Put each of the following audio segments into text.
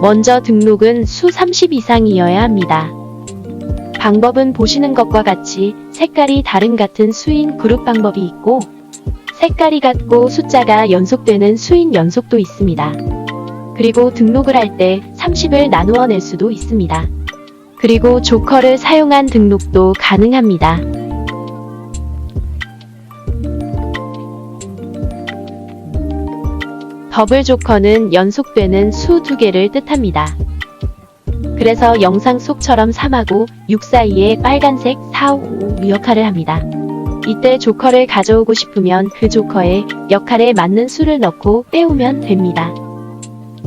먼저 등록은 수 30 이상이어야 합니다. 방법은 보시는 것과 같이 색깔이 다른 같은 수인 그룹 방법이 있고 색깔이 같고 숫자가 연속되는 수인 연속도 있습니다. 그리고 등록을 할 때 30을 나누어 낼 수도 있습니다. 그리고 조커를 사용한 등록도 가능합니다. 더블 조커는 연속되는 수 두 개를 뜻합니다. 그래서 영상 속처럼 3하고 6 사이에 빨간색 4, 5 역할을 합니다. 이때 조커를 가져오고 싶으면 그 조커의 역할에 맞는 수를 넣고 빼오면 됩니다.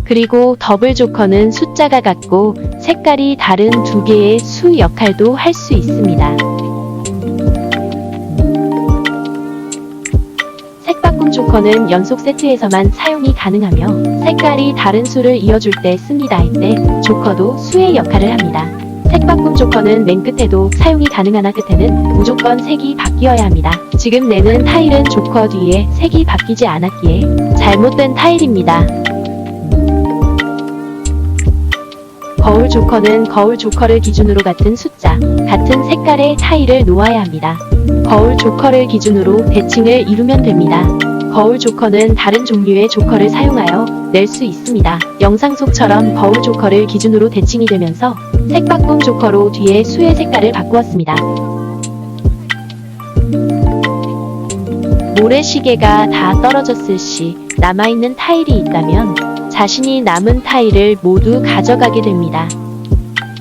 그리고 더블 조커는 숫자가 같고 색깔이 다른 두 개의 수 역할도 할 수 있습니다. 조커는 연속 세트에서만 사용이 가능하며 색깔이 다른 수를 이어줄 때 씁니다. 이때 조커도 수의 역할을 합니다. 색바꿈 조커는 맨 끝에도 사용이 가능하나 끝에는 무조건 색이 바뀌어야 합니다. 지금 내는 타일은 조커 뒤에 색이 바뀌지 않았기에 잘못된 타일입니다. 거울 조커는 거울 조커를 기준으로 같은 숫자, 같은 색깔의 타일을 놓아야 합니다. 거울 조커를 기준으로 대칭을 이루면 됩니다. 거울 조커는 다른 종류의 조커를 사용하여 낼 수 있습니다. 영상 속처럼 거울 조커를 기준으로 대칭이 되면서 색 바꿈 조커로 뒤에 수의 색깔을 바꾸었습니다. 모래시계가 다 떨어졌을 시 남아있는 타일이 있다면 자신이 남은 타일을 모두 가져가게 됩니다.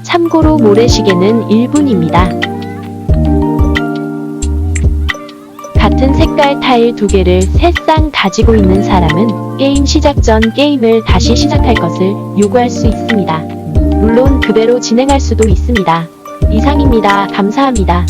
참고로 모래시계는 1분입니다. 같은 색깔 타일 두 개를 세 쌍 가지고 있는 사람은 게임 시작 전 게임을 다시 시작할 것을 요구할 수 있습니다. 물론 그대로 진행할 수도 있습니다. 이상입니다. 감사합니다.